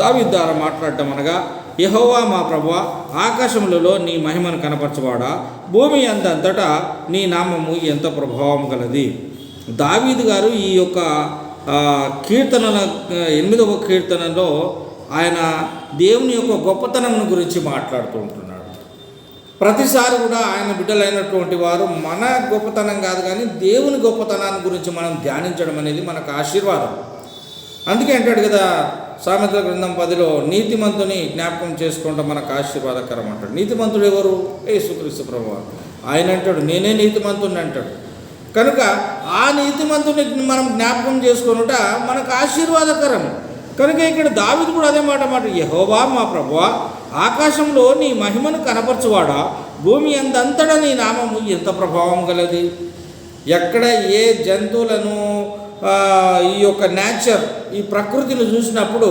దావీద్ ద్వారా మాట్లాడటం అనగా యహోవా మా ప్రభు ఆకాశములలో నీ మహిమను కనపరచవాడా? భూమి అందంతటా నీ నామము ఎంత ప్రభావం గలది. దావీదు గారు ఈ యొక్క కీర్తనల ఎనిమిదవ కీర్తనలో ఆయన దేవుని యొక్క గొప్పతనం గురించి మాట్లాడుతూ ఉంటున్నాడు. ప్రతిసారి కూడా ఆయన బిడ్డలైనటువంటి వారు మన గొప్పతనం కాదు కానీ దేవుని గొప్పతనాన్ని గురించి మనం ధ్యానించడం అనేది మనకు ఆశీర్వాదం. అందుకే అంటాడు కదా సామెతల గ్రంథం పదిలో నీతిమంతుని జ్ఞాపకం చేసుకుంటాం మనకు ఆశీర్వాదకరం అంటాడు. నీతిమంతుడు ఎవరు? యేసుక్రీస్తు ప్రభు ఆయన అంటాడు నేనే నీతిమంతుని అంటాడు. కనుక ఆ నీతిమంతుని మనం జ్ఞాపకం చేసుకొనుట మనకు ఆశీర్వాదకరం. కనుక ఇక్కడ దావిది కూడా అదే మాట మాట యహోవా మా ప్రభువా ఆకాశంలో నీ మహిమను కనపరచువాడా? భూమి ఎంతంతటా నీ నామము ఎంత ప్రభావం గలది? ఎక్కడ ఏ జంతువులను ఈ యొక్క నేచర్ ఈ ప్రకృతిని చూసినప్పుడు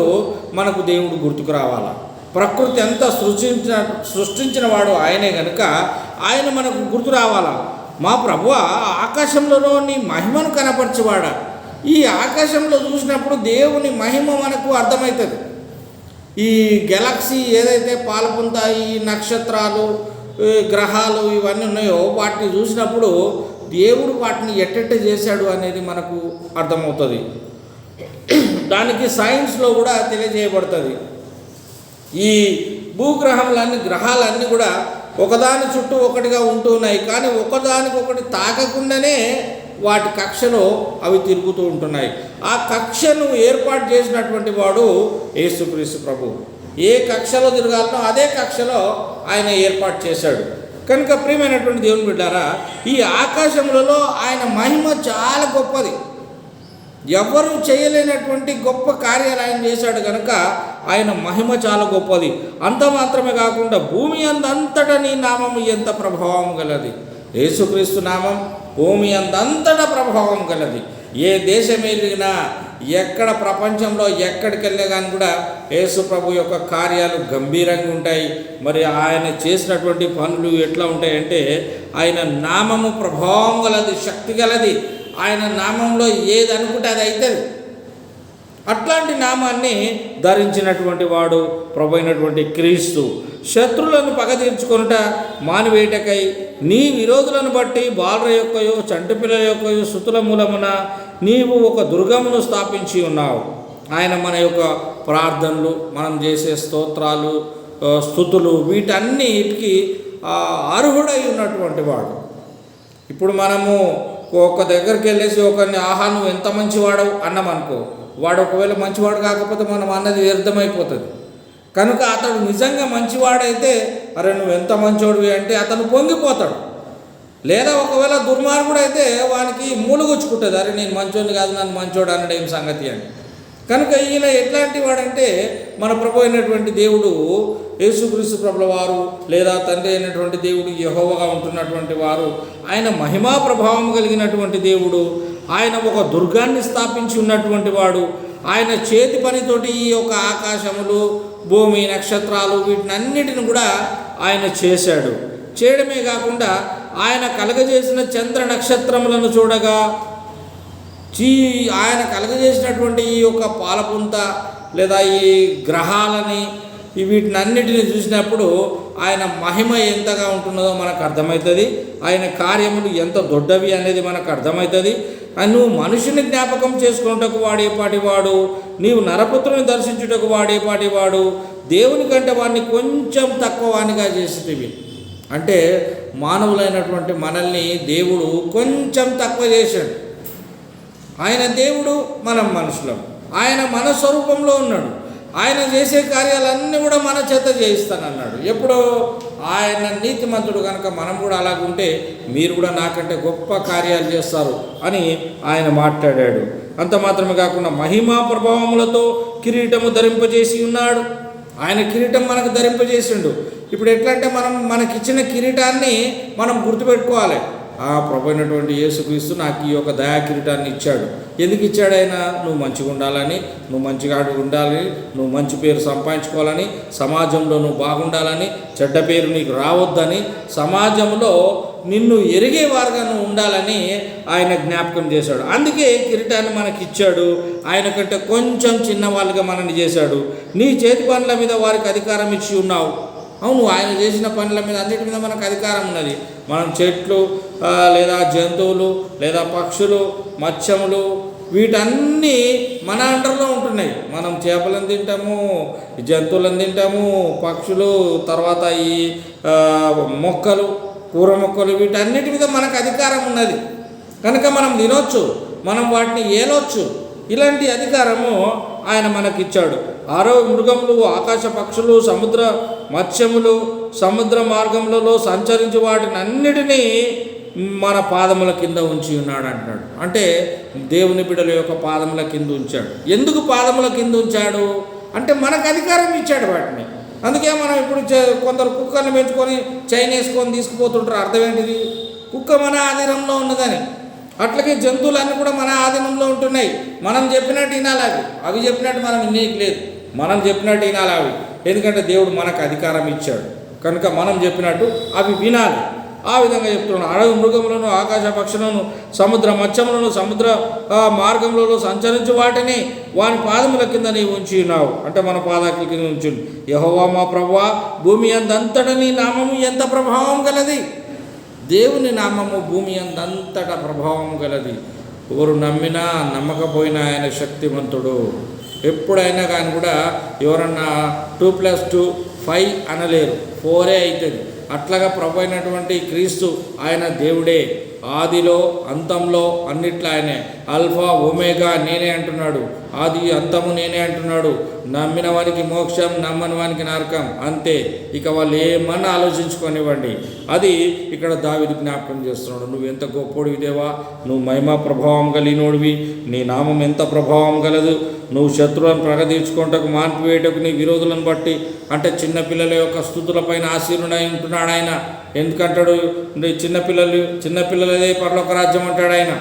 మనకు దేవుడు గుర్తుకు రావాలా? ప్రకృతి అంతా సృష్టించిన సృష్టించిన వాడు ఆయనే కనుక ఆయన మనకు గుర్తు రావాలా? మా ప్రభువ ఆకాశంలో నీ మహిమను కనపరచువాడా? ఈ ఆకాశంలో చూసినప్పుడు దేవుని మహిమ మనకు అర్థమవుతుంది. ఈ గెలాక్సీ ఏదైతే పాల్పొంత ఈ నక్షత్రాలు ఈ గ్రహాలు ఇవన్నీ ఉన్నాయో వాటిని చూసినప్పుడు దేవుడు వాటిని ఎట్టెట్ట చేశాడు అనేది మనకు అర్థమవుతుంది. దానికి సైన్స్లో కూడా తెలియజేయబడుతుంది. ఈ భూగ్రహములన్నీ గ్రహాలన్నీ కూడా ఒకదాని చుట్టూ ఒకటిగా ఉంటున్నాయి కానీ ఒకదానికొకటి తాకకుండానే వాటి కక్షలో అవి తిరుగుతూ ఉంటున్నాయి. ఆ కక్షను ఏర్పాటు చేసినటువంటి వాడు యేసుక్రీస్తు ప్రభు. ఏ కక్షలో తిరగాలనో అదే కక్షలో ఆయన ఏర్పాటు చేశాడు. కనుక ప్రియమైనటువంటి దేవుని బిడ్డారా ఈ ఆకాశములలో ఆయన మహిమ చాలా గొప్పది. ఎవరు చేయలేనటువంటి గొప్ప కార్యాలు ఆయన చేశాడు కనుక ఆయన మహిమ చాలా గొప్పది. అంత మాత్రమే కాకుండా భూమి అందంతటా నీ నామం ఎంత ప్రభావం గలది? యేసుక్రీస్తు నామం భూమి అందంతటా ప్రభావం గలది. ఏ దేశం వెళ్ళినా ఎక్కడ ప్రపంచంలో ఎక్కడికి కానీ కూడా యేసు ప్రభు యొక్క కార్యాలు గంభీరంగా ఉంటాయి. మరి ఆయన చేసినటువంటి పనులు ఎట్లా ఉంటాయంటే ఆయన నామము ప్రభావం గలది శక్తి గలది. ఆయన నామంలో ఏది అనుకుంటే అది అవుతుంది అట్లాంటి నామాన్ని ధరించినటువంటి వాడు ప్రభైనటువంటి క్రీస్తు. శత్రులను పగ తీర్చుకొనుట మానివేయటకై నీ విరోధులను బట్టి బాలుర యొక్కయో చంటిపిల్ల యొక్కయో సుతుల మూలమున నీవు ఒక దుర్గమును స్థాపించి ఉన్నావు. ఆయన మన యొక్క ప్రార్థనలు మనం చేసే స్తోత్రాలు స్థుతులు వీటన్నిటికి అర్హుడై ఉన్నటువంటి వాడు. ఇప్పుడు మనము ఒక దగ్గరికి వెళ్ళేసి ఒకరిని ఆహా నువ్వు ఎంత మంచివాడవు అన్నాం అనుకో వాడు ఒకవేళ మంచివాడు కాకపోతే మనం అన్నది వ్యర్థమైపోతుంది. కనుక అతడు నిజంగా మంచివాడైతే అరే నువ్వు ఎంత మంచోడివి అంటే అతను పొంగిపోతాడు. లేదా ఒకవేళ దుర్మార్గుడు అయితే వానికి మూలుగుచ్చుకుంటుంది అరే నేను మంచోడిని కాదు నన్ను మంచోడు అనడం ఏం సంగతి అని. కనుక ఈయన ఎట్లాంటి వాడంటే మన ప్రభు అయినటువంటి దేవుడు యేసుక్రీస్తు ప్రభుల వారు లేదా తండ్రి అయినటువంటి దేవుడు యహోవగా ఉంటున్నటువంటి వారు ఆయన మహిమా ప్రభావం కలిగినటువంటి దేవుడు ఆయన ఒక దుర్గాన్ని స్థాపించి ఉన్నటువంటి వాడు. ఆయన చేతి పనితోటి ఈ యొక్క ఆకాశములు భూమి నక్షత్రాలు వీటినన్నిటిని కూడా ఆయన చేశాడు. చేయడమే కాకుండా ఆయన కలగజేసిన చంద్ర నక్షత్రములను చూడగా చీ ఆయన కలగజేసినటువంటి ఈ యొక్క పాలపుంత లేదా ఈ గ్రహాలని వీటినన్నిటిని చూసినప్పుడు ఆయన మహిమ ఎంతగా ఉంటున్నదో మనకు అర్థమవుతుంది. ఆయన కార్యములు ఎంత దొడ్డవి అనేది మనకు అర్థమవుతుంది. నువ్వు మనుషుని జ్ఞాపకం చేసుకున్నటకు వాడేపాటి వాడు నీవు నరపుత్రుని దర్శించుటకు వాడేపాటి వాడు దేవుని కంటే వాడిని కొంచెం తక్కువ వానిగా చేసేటివి. అంటే మానవులైనటువంటి మనల్ని దేవుడు కొంచెం తక్కువ చేశాడు. ఆయన దేవుడు మనం మనుషులం. ఆయన మన స్వరూపంలో ఉన్నాడు. ఆయన చేసే కార్యాలన్నీ కూడా మన చేత చేయిస్తానన్నాడు. ఎప్పుడో ఆయన నీతిమంతుడు కనుక మనం కూడా అలాగుంటే మీరు కూడా నాకంటే గొప్ప కార్యాలు చేస్తారు అని ఆయన మాట్లాడాడు. అంత మాత్రమే కాకుండా మహిమా ప్రభావములతో కిరీటము ధరింపజేసి ఉన్నాడు. ఆయన కిరీటం మనకు ధరింపజేసిండు. ఇప్పుడు ఎట్లా అంటే మనం మనకిచ్చిన కిరీటాన్ని మనం గుర్తుపెట్టుకోవాలి. ఆ ప్రభు అయినటువంటి యేసుక్రీస్తు నాకు ఈ యొక్క దయాకిరీటాన్ని ఇచ్చాడు. ఎందుకు ఇచ్చాడు ఆయన? నువ్వు మంచిగా ఉండాలని నువ్వు మంచిగా ఉండాలని నువ్వు మంచి పేరు సంపాదించుకోవాలని సమాజంలో నువ్వు బాగుండాలని చెడ్డ పేరు నీకు రావద్దని సమాజంలో నిన్ను ఎరిగేవారుగా నువ్వు ఉండాలని ఆయన జ్ఞాపకం చేశాడు. అందుకే కిరీటాన్ని మనకి ఇచ్చాడు. ఆయన కంటే కొంచెం చిన్నవాళ్ళుగా మనల్ని చేశాడు. నీ చేతి పనుల మీద వారికి అధికారం ఇచ్చి ఉన్నావు. అవును ఆయన చేసిన పనుల మీద అన్నిటి మీద మనకు అధికారం ఉన్నది. మనం చెట్లు లేదా జంతువులు లేదా పక్షులు మత్స్యములు వీటన్నీ మన అండర్లో ఉంటున్నాయి. మనం చేపలను తింటాము జంతువులను తింటాము పక్షులు తర్వాత ఈ మొక్కలు కూర మొక్కలు వీటన్నిటి మీద మనకు అధికారం ఉన్నది. కనుక మనం తినొచ్చు మనం వాటిని ఏలొచ్చు ఇలాంటి అధికారము ఆయన మనకిచ్చాడు. ఆరో మృగములు ఆకాశ పక్షులు సముద్ర మత్స్యములు సముద్ర మార్గములలో సంచరించి వాటిని అన్నిటినీ మన పాదముల కింద ఉంచి ఉన్నాడు అంటున్నాడు. అంటే దేవుని బిడల యొక్క పాదముల కింద ఉంచాడు. ఎందుకు పాదముల కింద ఉంచాడు? అంటే మనకు అధికారం ఇచ్చాడు వాటిని. అందుకే మనం ఇప్పుడు చే- కొందరు కుక్కర్ని పెంచుకొని చైన్ వేసుకొని తీసుకుపోతుంటారు. అర్థం ఏంటిది? కుక్క మన ఆధీనంలో ఉన్నదని. అట్లాగే జంతువులన్నీ కూడా మన ఆధీనంలో ఉంటున్నాయి. మనం చెప్పినట్టు వినాలి అవి. అవి చెప్పినట్టు మనం వినేకి లేదు. మనం చెప్పినట్టు వినాలి అవి. ఎందుకంటే దేవుడు మనకు అధికారం ఇచ్చాడు. కనుక మనం చెప్పినట్టు అవి వినాలి. ఆ విధంగా చెప్తున్నాడు. అడవి మృగములను ఆకాశ పక్షులను సముద్ర మత్స్యములను సముద్ర ఆ, మార్గములలో సంచరించి వాటిని వాని పాదముల కింద నీవు ఉంచి ఉన్నావు అంటే మన పాదాకుల కింద ఉంచు యహోవా మా ప్రభువా భూమి అందంతట నీ నామము ఎంత ప్రభావం గలది? దేవుని నామము భూమి అందంతట ప్రభావం గలది. ఎవరు నమ్మినా నమ్మకపోయినా ఆయన శక్తివంతుడు. ఎప్పుడైనా కానీ కూడా ఎవరన్నా టూ ప్లస్ టూ ఫైవ్ అనలేరు. ఫోరే అవుతుంది అట్లాగా ప్రభు అయినటువంటి క్రీస్తు ఆయన దేవుడే. ఆదిలో అంతంలో అన్నిట్లో ఆయనే అల్ఫా ఒమేగా నేనే అంటున్నాడు. ఆది అంతము నేనే అంటున్నాడు. నమ్మిన వానికి మోక్షం నమ్మని వానికి నరకం. అంతే. ఇక వాళ్ళు ఏమన్నా ఆలోచించుకొనివ్వండి. అది ఇక్కడ దావిది జ్ఞాపకం చేస్తున్నాడు. నువ్వు ఎంత గొప్పోడివి దేవా? నువ్వు మహిమా ప్రభావం కలిగినోడివి నీ నామం ఎంత ప్రభావం గలదు? నువ్వు శత్రువులను ప్రగతీర్చుకుంటకు మాన్పివేయటకు నీ విరోధులను బట్టి అంటే చిన్నపిల్లల యొక్క స్థుతులపైన ఆశీర్ణై ఉంటున్నాడు ఆయన ఎందుకంటాడు? చిన్నపిల్లలు చిన్నపిల్లలు చిన్నపిల్లలదే పరలోక రాజ్యం అంటాడు ఆయన.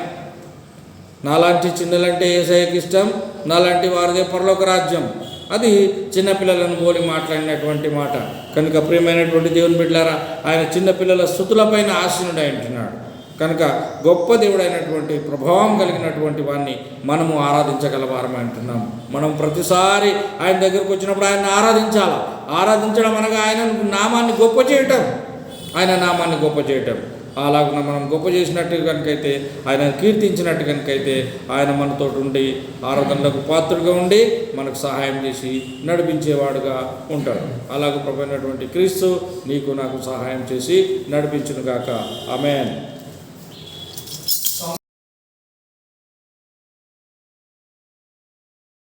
నాలాంటి చిన్నలంటే ఏసఐకి ఇష్టం నాలాంటి వారిదే పరలోక రాజ్యం. అది చిన్నపిల్లలను పోలి మాట్లాడినటువంటి మాట. కనుక ప్రియమైనటువంటి దేవుని బిడ్డారా ఆయన చిన్నపిల్లల స్థుతులపైన ఆశీనుడై అంటున్నాడు కనుక గొప్ప దేవుడైనటువంటి ప్రభావం కలిగినటువంటి వాడిని మనము ఆరాధించగలవారని అంటున్నాం మనం ప్రతిసారి ఆయన దగ్గరకు వచ్చినప్పుడు ఆయన ఆరాధించాలి? ఆరాధించడం అనగా ఆయన నామాన్ని గొప్ప చేయటం. ఆయన నామాన్ని గొప్ప చేయటం. అలాగున మనం గొప్ప చేసినట్టు కనుకైతే ఆయన కీర్తించినట్టు కనుకైతే ఆయన మనతో ఉండి ఆరాధనలకు పాత్రుడుగా ఉండి మనకు సహాయం చేసి నడిపించేవాడుగా ఉంటాడు. అలాగే ప్రభైనటువంటి క్రీస్తు నీకు నాకు సహాయం చేసి నడిపించునుగాక. ఆమెన్.